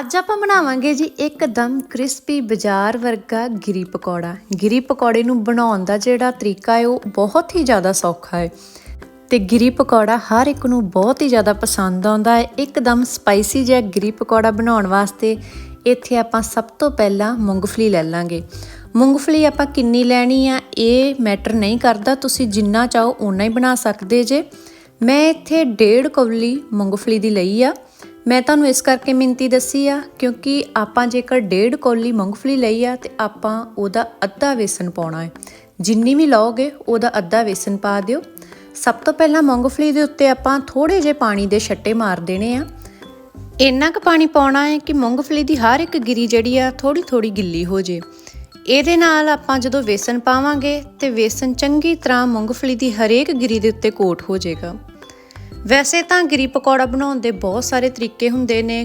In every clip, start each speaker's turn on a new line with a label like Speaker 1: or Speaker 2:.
Speaker 1: ਅੱਜ ਆਪਾਂ ਬਣਾਵਾਂਗੇ ਜੀ ਇੱਕਦਮ ਕ੍ਰਿਸਪੀ ਬਾਜ਼ਾਰ ਵਰਗਾ ਗਿਰੀ ਪਕੌੜਾ। ਗਿਰੀ ਪਕੌੜੇ ਨੂੰ ਬਣਾਉਣ ਦਾ ਜਿਹੜਾ ਤਰੀਕਾ ਹੈ, ਉਹ ਬਹੁਤ ਹੀ ਜ਼ਿਆਦਾ ਸੌਖਾ ਹੈ। ਤੇ ਗਿਰੀ ਪਕੌੜਾ ਹਰ ਇੱਕ ਨੂੰ ਬਹੁਤ ਹੀ ਜ਼ਿਆਦਾ ਪਸੰਦ ਆਉਂਦਾ ਹੈ। ਇੱਕਦਮ ਸਪਾਈਸੀ ਜਿਹਾ ਗਿਰੀ ਪਕੌੜਾ ਬਣਾਉਣ ਵਾਸਤੇ ਇੱਥੇ ਆਪਾਂ ਸਭ ਤੋਂ ਪਹਿਲਾਂ ਮੂੰਗਫਲੀ ਲੈ ਲਾਂਗੇ। ਮੂੰਗਫਲੀ ਆਪਾਂ ਕਿੰਨੀ ਲੈਣੀ ਆ, ਇਹ ਮੈਟਰ ਨਹੀਂ ਕਰਦਾ। ਤੁਸੀਂ ਜਿੰਨਾ ਚਾਹੋ, ਓਨਾ ਹੀ ਬਣਾ ਸਕਦੇ ਜੇ। ਮੈਂ ਇੱਥੇ ਡੇਢ ਕੌਲੀ ਮੂੰਗਫਲੀ ਦੀ ਲਈ ਆ। ਮੈਂ ਤੁਹਾਨੂੰ ਇਸ ਕਰਕੇ ਮਿੰਤੀ ਦੱਸੀ ਆ, ਕਿਉਂਕਿ ਆਪਾਂ ਜੇਕਰ ਡੇਢ ਕੌਲੀ ਮੂੰਗਫਲੀ ਲਈ ਆ, ਤੇ ਆਪਾਂ ਉਹਦਾ ਅੱਧਾ ਵੇਸਣ ਪਾਉਣਾ ਹੈ। ਜਿੰਨੀ ਵੀ ਲਓਗੇ, ਉਹਦਾ ਅੱਧਾ ਵੇਸਣ ਪਾ ਦਿਓ। ਸਭ ਤੋਂ ਪਹਿਲਾਂ ਮੂੰਗਫਲੀ ਦੇ ਉੱਤੇ ਆਪਾਂ ਥੋੜੇ ਜਿਹੇ ਪਾਣੀ ਦੇ ਛੱਟੇ ਮਾਰ ਦੇਣੇ ਆ। ਇੰਨਾ ਕੁ ਪਾਣੀ ਪਾਉਣਾ ਹੈ ਕਿ ਮੂੰਗਫਲੀ ਦੀ ਹਰ ਇੱਕ ਗਿਰੀ ਜਿਹੜੀ ਆ ਥੋੜੀ ਥੋੜੀ ਗਿੱਲੀ ਹੋ ਜੇ। ਇਹਦੇ ਨਾਲ ਆਪਾਂ ਜਦੋਂ ਵੇਸਣ ਪਾਵਾਂਗੇ, ਤੇ ਵੇਸਣ ਚੰਗੀ ਤਰ੍ਹਾਂ ਮੂੰਗਫਲੀ ਦੀ ਹਰੇਕ ਗਿਰੀ ਦੇ ਉੱਤੇ ਕੋਟ ਹੋ ਜਾਏਗਾ ਵੈਸੇ ਤਾਂ ਗਿਰੀ ਪਕੌੜਾ ਬਣਾਉਣ ਦੇ ਬਹੁਤ ਸਾਰੇ ਤਰੀਕੇ ਹੁੰਦੇ ਨੇ।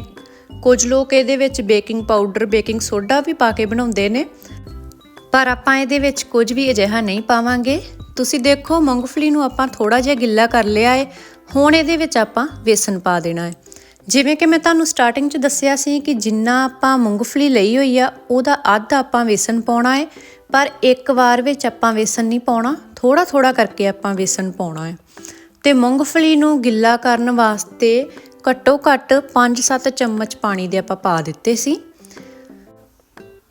Speaker 1: ਕੁਝ ਲੋਕ ਇਹਦੇ ਵਿੱਚ ਬੇਕਿੰਗ ਪਾਊਡਰ, ਬੇਕਿੰਗ ਸੋਡਾ ਵੀ ਪਾ ਕੇ ਬਣਾਉਂਦੇ ਨੇ। ਪਰ ਆਪਾਂ ਇਹਦੇ ਵਿੱਚ ਕੁਝ ਵੀ ਅਜਿਹਾ ਨਹੀਂ ਪਾਵਾਂਗੇ। ਤੁਸੀਂ ਦੇਖੋ, ਮੂੰਗਫਲੀ ਨੂੰ ਆਪਾਂ ਥੋੜਾ ਜਿਹਾ ਗਿੱਲਾ ਕਰ ਲਿਆ ਹੈ ਹੁਣ ਇਹਦੇ ਵਿੱਚ ਆਪਾਂ ਵੇਸਣ ਪਾ ਦੇਣਾ ਹੈ ਜਿਵੇਂ ਕਿ ਮੈਂ ਤੁਹਾਨੂੰ ਸਟਾਰਟਿੰਗ 'ਚ ਦੱਸਿਆ ਸੀ ਕਿ ਜਿੰਨਾ ਆਪਾਂ ਮੂੰਗਫਲੀ ਲਈ ਹੋਈ ਆ, ਉਹਦਾ ਅੱਧ ਆਪਾਂ ਵੇਸਣ ਪਾਉਣਾ ਹੈ ਪਰ ਇੱਕ ਵਾਰ ਵਿੱਚ ਆਪਾਂ ਵੇਸਣ ਨਹੀਂ ਪਾਉਣਾ ਥੋੜਾ ਥੋੜਾ ਕਰਕੇ ਆਪਾਂ ਵੇਸਣ ਪਾਉਣਾ ਹੈ ਤੇ ਮੂੰਗਫਲੀ ਨੂੰ ਗਿੱਲਾ ਕਰਨ ਵਾਸਤੇ ਘੱਟੋ ਘੱਟ 5-7 ਚਮਚ ਪਾਣੀ ਦੇ ਆਪਾਂ ਪਾ ਦਿੱਤੇ ਸੀ।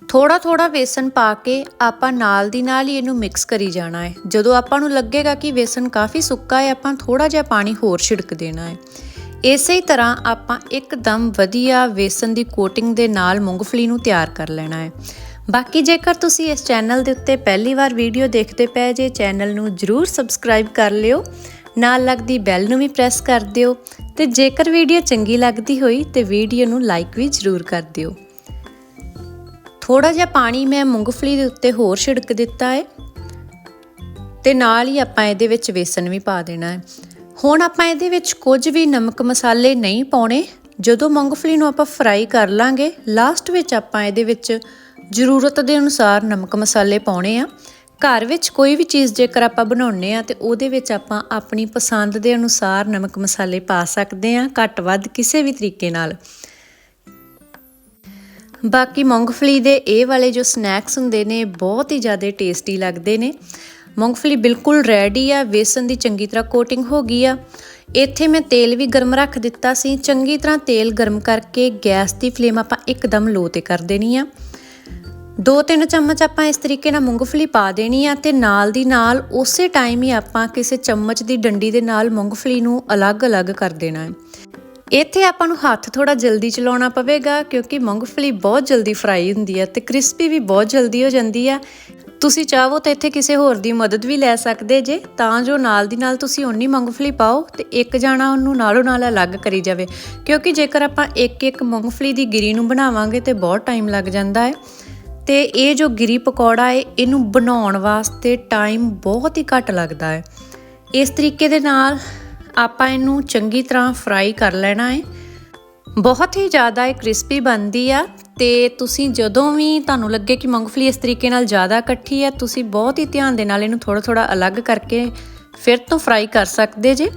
Speaker 1: ਥੋੜਾ ਥੋੜਾ ਵੇਸਣ ਪਾ ਕੇ ਆਪਾਂ ਨਾਲ ਦੀ ਨਾਲ ਹੀ ਇਹਨੂੰ ਮਿਕਸ ਕਰੀ ਜਾਣਾ ਹੈ। ਜਦੋਂ ਆਪਾਂ ਨੂੰ ਲੱਗੇਗਾ ਕਿ ਵੇਸਣ ਕਾਫੀ ਸੁੱਕਾ ਹੈ, ਆਪਾਂ ਥੋੜਾ ਜਿਹਾ ਪਾਣੀ ਹੋਰ ਛਿੜਕ ਦੇਣਾ ਹੈ। ਇਸੇ ਹੀ ਤਰ੍ਹਾਂ ਆਪਾਂ ਇੱਕਦਮ ਵਧੀਆ ਵੇਸਣ ਦੀ ਕੋਟਿੰਗ ਦੇ ਨਾਲ ਮੂੰਗਫਲੀ ਨੂੰ ਤਿਆਰ ਕਰ ਲੈਣਾ ਹੈ। ਬਾਕੀ ਜੇਕਰ ਤੁਸੀਂ ਇਸ ਚੈਨਲ ਦੇ ਉੱਤੇ ਪਹਿਲੀ ਵਾਰ ਵੀਡੀਓ ਦੇਖਦੇ ਪਏ ਜੇ ਚੈਨਲ ਨੂੰ ਜਰੂਰ ਸਬਸਕ੍ਰਾਈਬ ਕਰ ਲਿਓ। ਨਾਲ ਲੱਗਦੀ ਬੈਲ ਨੂੰ ਵੀ ਪ੍ਰੈਸ ਕਰ ਦਿਓ ਤੇ ਜੇਕਰ ਵੀਡੀਓ ਚੰਗੀ ਲੱਗਦੀ ਹੋਈ ਤੇ ਵੀਡੀਓ ਨੂੰ ਲਾਈਕ ਵੀ ਜਰੂਰ ਕਰ ਦਿਓ। ਥੋੜਾ ਜਿਹਾ ਪਾਣੀ ਮੈਂ ਮੂੰਗਫਲੀ ਦੇ ਉੱਤੇ ਹੋਰ ਛਿੜਕ ਦਿੱਤਾ ਹੈ ਤੇ ਨਾਲ ਹੀ ਆਪਾਂ ਇਹਦੇ ਵਿੱਚ ਵੇਸਣ ਵੀ ਪਾ ਦੇਣਾ ਹੈ। ਹੁਣ ਆਪਾਂ ਇਹਦੇ ਵਿੱਚ ਕੁਝ ਵੀ ਨਮਕ ਮਸਾਲੇ ਨਹੀਂ ਪਾਉਣੇ, ਜਦੋਂ ਮੂੰਗਫਲੀ ਨੂੰ ਆਪਾਂ ਫਰਾਈ ਕਰ ਲਾਂਗੇ, ਲਾਸਟ ਵਿੱਚ ਆਪਾਂ ਇਹਦੇ ਵਿੱਚ ਜ਼ਰੂਰਤ ਦੇ ਅਨੁਸਾਰ ਨਮਕ ਮਸਾਲੇ ਪਾਉਣੇ ਆ। ਘਰ ਵਿੱਚ ਕੋਈ ਵੀ ਚੀਜ਼ ਜੇਕਰ ਆਪਾਂ ਬਣਾਉਣੇ ਆ ਤੇ ਉਹਦੇ ਵਿੱਚ ਆਪਾਂ ਆਪਣੀ ਪਸੰਦ ਦੇ ਅਨੁਸਾਰ ਨਮਕ ਮਸਾਲੇ ਪਾ ਸਕਦੇ ਆ ਘੱਟ ਵੱਧ ਕਿਸੇ ਵੀ ਤਰੀਕੇ ਨਾਲ। ਬਾਕੀ ਮੂੰਗਫਲੀ ਦੇ ਇਹ ਵਾਲੇ ਜੋ ਸਨੈਕਸ ਹੁੰਦੇ ਨੇ, ਬਹੁਤ ਹੀ ਜ਼ਿਆਦਾ ਟੇਸਟੀ ਲੱਗਦੇ ਨੇ। ਮੂੰਗਫਲੀ ਬਿਲਕੁਲ ਰੈਡੀ ਆ, ਵੇਸਣ ਦੀ ਚੰਗੀ ਤਰ੍ਹਾਂ ਕੋਟਿੰਗ ਹੋ ਗਈ ਆ। ਇੱਥੇ ਮੈਂ ਤੇਲ ਵੀ ਗਰਮ ਰੱਖ ਦਿੱਤਾ ਸੀ। ਚੰਗੀ ਤਰ੍ਹਾਂ ਤੇਲ ਗਰਮ ਕਰਕੇ ਗੈਸ ਦੀ ਫਲੇਮ ਆਪਾਂ ਇੱਕਦਮ ਲੋ ਤੇ ਕਰ ਦੇਣੀ ਆ। ਦੋ ਤਿੰਨ ਚਮਚ ਆਪਾਂ ਇਸ ਤਰੀਕੇ ਨਾਲ ਮੂੰਗਫਲੀ ਪਾ ਦੇਣੀ ਆ ਤੇ ਨਾਲ ਦੀ ਨਾਲ ਉਸੇ ਟਾਈਮ ਹੀ ਆਪਾਂ ਕਿਸੇ ਚਮਚ ਦੀ ਡੰਡੀ ਦੇ ਨਾਲ ਮੂੰਗਫਲੀ ਨੂੰ ਅਲੱਗ-ਅਲੱਗ ਕਰ ਦੇਣਾ ਹੈ। ਇੱਥੇ ਆਪਾਂ ਨੂੰ ਹੱਥ ਥੋੜਾ ਜਲਦੀ ਚਲਾਉਣਾ ਪਵੇਗਾ ਕਿਉਂਕਿ ਮੂੰਗਫਲੀ ਬਹੁਤ ਜਲਦੀ ਫਰਾਈ ਹੁੰਦੀ ਹੈ ਤੇ ਕ੍ਰਿਸਪੀ ਵੀ ਬਹੁਤ ਜਲਦੀ ਹੋ ਜਾਂਦੀ ਆ। ਤੁਸੀਂ ਚਾਹੋ ਤਾਂ ਇੱਥੇ ਕਿਸੇ ਹੋਰ ਦੀ ਮਦਦ ਵੀ ਲੈ ਸਕਦੇ ਜੇ, ਤਾਂ ਜੋ ਨਾਲ ਦੀ ਨਾਲ ਤੁਸੀਂ ਓਨੀ ਮੂੰਗਫਲੀ ਪਾਓ ਤੇ ਇੱਕ ਜਾਣਾ ਉਹਨੂੰ ਨਾਲੋਂ ਨਾਲ ਅਲੱਗ ਕਰੀ ਜਾਵੇ। ਕਿਉਂਕਿ ਜੇਕਰ ਆਪਾਂ ਇੱਕ ਇੱਕ ਮੂੰਗਫਲੀ ਦੀ ਗਿਰੀ ਨੂੰ ਬਣਾਵਾਂਗੇ ਤੇ ਬਹੁਤ ਟਾਈਮ ਲੱਗ ਜਾਂਦਾ ਹੈ। ਤੇ ਇਹ ਜੋ ਗਿਰੀ ਪਕੌੜਾ ਹੈ, ਇਹਨੂੰ ਬਣਾਉਣ ਵਾਸਤੇ ਟਾਈਮ ਬਹੁਤ ਹੀ ਘੱਟ ਲੱਗਦਾ ਹੈ। ਇਸ ਤਰੀਕੇ ਦੇ ਨਾਲ ਆਪਾਂ ਇਹਨੂੰ ਚੰਗੀ ਤਰ੍ਹਾਂ ਫਰਾਈ ਕਰ ਲੈਣਾ ਹੈ। ਬਹੁਤ ਹੀ ਜ਼ਿਆਦਾ ਇਹ ਕ੍ਰਿਸਪੀ ਬਣਦੀ ਆ ਤੇ ਤੁਸੀਂ ਜਦੋਂ ਵੀ ਤੁਹਾਨੂੰ ਲੱਗੇ ਕਿ ਮੂੰਗਫਲੀ ਇਸ ਤਰੀਕੇ ਨਾਲ ਜ਼ਿਆਦਾ ਇਕੱਠੀ ਹੈ ਤੁਸੀਂ ਬਹੁਤ ਹੀ ਧਿਆਨ ਦੇ ਨਾਲ ਇਹਨੂੰ ਥੋੜਾ ਥੋੜਾ ਅਲੱਗ ਕਰਕੇ ਫਿਰ ਤੋਂ ਫਰਾਈ ਕਰ ਸਕਦੇ ਜੇ।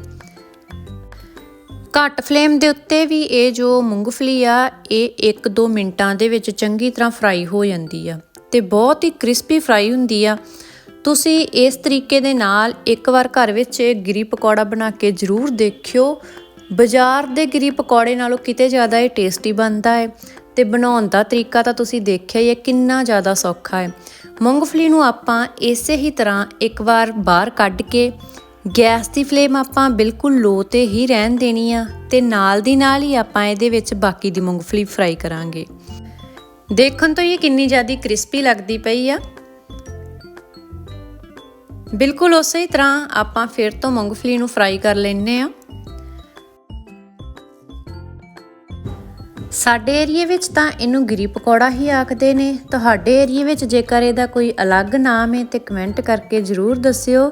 Speaker 1: ਘੱਟ ਫਲੇਮ ਦੇ ਉੱਤੇ ਵੀ ਇਹ ਜੋ ਮੂੰਗਫਲੀ ਆ, ਇਹ 1-2 ਮਿੰਟਾਂ ਦੇ ਵਿੱਚ ਚੰਗੀ ਤਰ੍ਹਾਂ ਫਰਾਈ ਹੋ ਜਾਂਦੀ ਆ ਤੇ ਬਹੁਤ ਹੀ ਕ੍ਰਿਸਪੀ ਫਰਾਈ ਹੁੰਦੀ ਆ। ਤੁਸੀਂ ਇਸ ਤਰੀਕੇ ਦੇ ਨਾਲ ਇੱਕ ਵਾਰ ਘਰ ਵਿੱਚ ਇਹ ਗਿਰੀ ਪਕੌੜਾ ਬਣਾ ਕੇ ਜ਼ਰੂਰ ਦੇਖਿਓ। ਬਾਜ਼ਾਰ ਦੇ ਗਿਰੀ ਪਕੌੜੇ ਨਾਲੋਂ ਕਿਤੇ ਜ਼ਿਆਦਾ ਇਹ ਟੇਸਟੀ ਬਣਦਾ ਹੈ ਤੇ ਬਣਾਉਣ ਦਾ ਤਰੀਕਾ ਤਾਂ ਤੁਸੀਂ ਦੇਖਿਆ ਹੀ ਹੈ ਕਿੰਨਾ ਜ਼ਿਆਦਾ ਸੌਖਾ ਹੈ ਮੂੰਗਫਲੀ ਨੂੰ ਆਪਾਂ ਇਸੇ ਹੀ ਤਰ੍ਹਾਂ ਇੱਕ ਵਾਰ ਬਾਹਰ ਕੱਢ ਕੇ ਗੈਸ ਦੀ ਫਲੇਮ ਆਪਾਂ ਬਿਲਕੁਲ ਲੋ ਤੇ ਹੀ ਰਹਿਣ ਦੇਣੀ ਆ ਤੇ ਨਾਲ ਦੀ ਨਾਲ ਹੀ ਆਪਾਂ ਇਹਦੇ ਵਿੱਚ ਬਾਕੀ ਦੀ ਮੂੰਗਫਲੀ ਫਰਾਈ ਕਰਾਂਗੇ। ਦੇਖਣ ਤੋਂ ਇਹ ਕਿੰਨੀ ਜ਼ਿਆਦਾ ਕ੍ਰਿਸਪੀ ਲੱਗਦੀ ਪਈ ਆ। ਬਿਲਕੁਲ ਉਸੇ ਤਰ੍ਹਾਂ ਆਪਾਂ ਫਿਰ ਤੋਂ ਮੂੰਗਫਲੀ ਨੂੰ ਫਰਾਈ ਕਰ ਲੈਣੇ ਆ। ਸਾਡੇ ਏਰੀਏ ਵਿੱਚ ਤਾਂ ਇਹਨੂੰ ਗਿਰੀ ਪਕੌੜਾ ਹੀ ਆਖਦੇ ਨੇ। ਤੁਹਾਡੇ ਏਰੀਏ ਵਿੱਚ ਜੇਕਰ ਇਹਦਾ ਕੋਈ ਅਲੱਗ ਨਾਮ ਹੈ ਤੇ ਕਮੈਂਟ ਕਰਕੇ ਜ਼ਰੂਰ ਦੱਸਿਓ।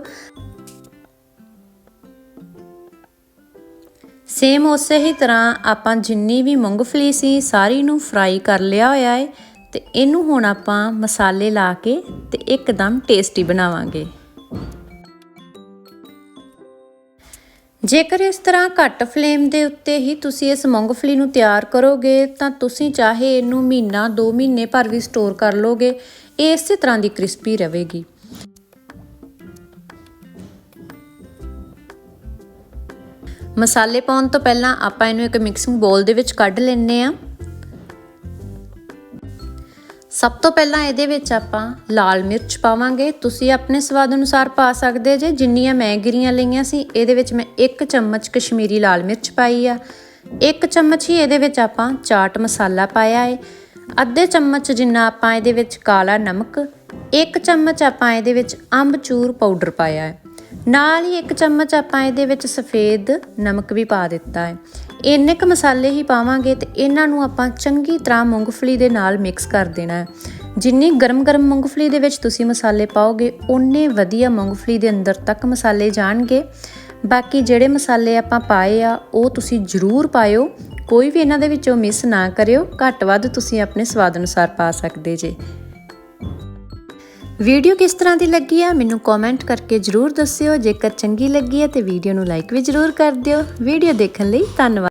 Speaker 1: ਸੇਮ ਉਸੇ ਹੀ ਤਰ੍ਹਾਂ ਆਪਾਂ ਜਿੰਨੀ ਵੀ ਮੂੰਗਫਲੀ ਸੀ, ਸਾਰੀ ਨੂੰ ਫਰਾਈ ਕਰ ਲਿਆ ਹੋਇਆ ਹੈ ਤੇ ਇਹਨੂੰ ਹੁਣ ਆਪਾਂ ਮਸਾਲੇ ਲਾ ਕੇ ਤੇ ਇੱਕਦਮ ਟੇਸਟੀ ਬਣਾਵਾਂਗੇ। ਜੇਕਰ ਇਸ ਤਰ੍ਹਾਂ ਘੱਟ ਫਲੇਮ ਦੇ ਉੱਤੇ ਹੀ ਤੁਸੀਂ ਇਸ ਮੂੰਗਫਲੀ ਨੂੰ ਤਿਆਰ ਕਰੋਗੇ, ਤਾਂ ਤੁਸੀਂ ਚਾਹੇ ਇਹਨੂੰ ਮਹੀਨਾ 2 ਮਹੀਨੇ ਭਰ ਵੀ ਸਟੋਰ ਕਰ ਲੋਗੇ, ਇਹ ਇਸੇ ਤਰ੍ਹਾਂ ਦੀ ਕ੍ਰਿਸਪੀ ਰਹੇਗੀ। ਮਸਾਲੇ ਪਾਉਣ ਤੋਂ ਪਹਿਲਾਂ ਆਪਾਂ ਇਹਨੂੰ ਇੱਕ ਮਿਕਸਿੰਗ ਬੋਲ ਦੇ ਵਿੱਚ ਕੱਢ ਲੈਣੇ ਆ ਸਭ ਤੋਂ ਪਹਿਲਾਂ ਇਹਦੇ ਵਿੱਚ ਆਪਾਂ ਲਾਲ ਮਿਰਚ ਪਾਵਾਂਗੇ। ਤੁਸੀਂ ਆਪਣੇ ਸਵਾਦ ਅਨੁਸਾਰ ਪਾ ਸਕਦੇ ਜੇ। ਜਿੰਨੀਆਂ ਮੈਂ ਗਿਰੀਆਂ ਲਈਆਂ ਸੀ, ਇਹਦੇ ਵਿੱਚ ਮੈਂ 1 ਚਮਚ ਕਸ਼ਮੀਰੀ ਲਾਲ ਮਿਰਚ ਪਾਈ ਆ। 1 ਚਮਚ ਹੀ ਇਹਦੇ ਵਿੱਚ ਆਪਾਂ ਚਾਟ ਮਸਾਲਾ ਪਾਇਆ ਹੈ ਅੱਧੇ ਚਮਚ ਜਿੰਨਾ ਆਪਾਂ ਇਹਦੇ ਵਿੱਚ ਕਾਲਾ ਨਮਕ 1 ਚਮਚ ਆਪਾਂ ਇਹਦੇ ਵਿੱਚ ਅੰਬਚੂਰ ਪਾਊਡਰ ਪਾਇਆ ਹੈ ਨਾਲ ਹੀ ਇੱਕ ਚਮਚ ਆਪਾਂ ਇਹਦੇ ਵਿੱਚ ਸਫੇਦ ਨਮਕ ਵੀ ਪਾ ਦਿੱਤਾ ਹੈ। ਇੰਨੇ ਕ ਮਸਾਲੇ ਹੀ ਪਾਵਾਂਗੇ ਤੇ ਇਹਨਾਂ ਨੂੰ ਆਪਾਂ ਚੰਗੀ ਤਰ੍ਹਾਂ ਮੂੰਗਫਲੀ ਦੇ ਨਾਲ ਮਿਕਸ ਕਰ ਦੇਣਾ ਹੈ। ਜਿੰਨੀ ਗਰਮ-ਗਰਮ ਮੂੰਗਫਲੀ ਦੇ ਵਿੱਚ ਤੁਸੀਂ ਮਸਾਲੇ ਪਾਓਗੇ, ਓਨੇ ਵਧੀਆ ਮੂੰਗਫਲੀ ਦੇ ਅੰਦਰ ਤੱਕ ਮਸਾਲੇ ਜਾਣਗੇ। ਬਾਕੀ ਜਿਹੜੇ ਮਸਾਲੇ ਆਪਾਂ ਪਾਏ ਆ, ਉਹ ਤੁਸੀਂ ਜ਼ਰੂਰ ਪਾਇਓ। ਕੋਈ ਵੀ ਇਹਨਾਂ ਦੇ ਵਿੱਚੋਂ ਮਿਸ ਨਾ ਕਰਿਓ। ਘੱਟ ਵੱਧ ਤੁਸੀਂ ਆਪਣੇ ਸਵਾਦ ਅਨੁਸਾਰ ਪਾ ਸਕਦੇ ਜੇ। ਵੀਡੀਓ ਕਿਸ ਤਰ੍ਹਾਂ ਦੀ ਲੱਗੀ ਆ, ਮੈਨੂੰ ਕਮੈਂਟ ਕਰਕੇ ਜਰੂਰ ਦੱਸਿਓ। ਜੇਕਰ ਚੰਗੀ ਲੱਗੀ ਹੈ ਤੇ ਵੀਡੀਓ ਨੂੰ ਲਾਈਕ ਵੀ ਜਰੂਰ ਕਰ ਦਿਓ। ਵੀਡੀਓ ਦੇਖਣ ਲਈ ਧੰਨਵਾਦ।